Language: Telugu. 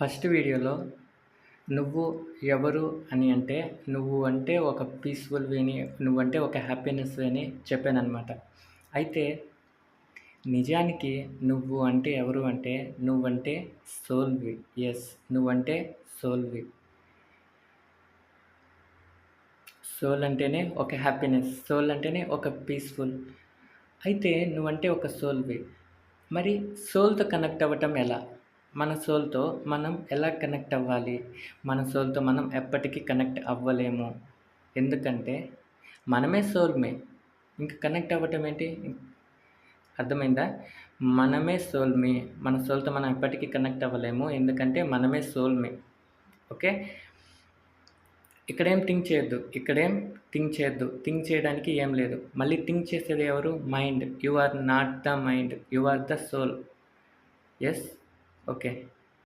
ఫస్ట్ వీడియోలో నువ్వు ఎవరు అని అంటే నువ్వు అంటే ఒక పీస్ఫుల్ వేని నువ్వంటే ఒక హ్యాపీనెస్ అని చెప్పానమాట అయితే నిజానికి నువ్వు అంటే ఎవరు అంటే నువ్వంటే సోల్వి ఎస్ నువ్వంటే సోల్వి సోల్ అంటేనే ఒక హ్యాపీనెస్ సోల్ అంటేనే ఒక పీస్ఫుల్ అయితే నువ్వంటే ఒక సోల్వి మరి సోల్తో కనెక్ట్ అవ్వటం ఎలా? మన సోల్తో మనం ఎలా కనెక్ట్ అవ్వాలి? మన సోల్తో మనం ఎప్పటికీ కనెక్ట్ అవ్వలేము. ఎందుకంటే మనమే సోల్మే ఇంకా కనెక్ట్ అవ్వటం ఏంటి? అర్థమైందా? మనమే సోల్మే మన సోల్తో మనం ఎప్పటికీ కనెక్ట్ అవ్వలేము. ఎందుకంటే మనమే సోల్మే ఓకే? ఇక్కడేం థింక్ చేయొద్దు. ఇక్కడేం థింక్ చేయొద్దు. థింక్ చేయడానికి ఏం లేదు. మళ్ళీ థింక్ చేసేది ఎవరు? Mind. You are not the mind. You are the soul. Yes? Okay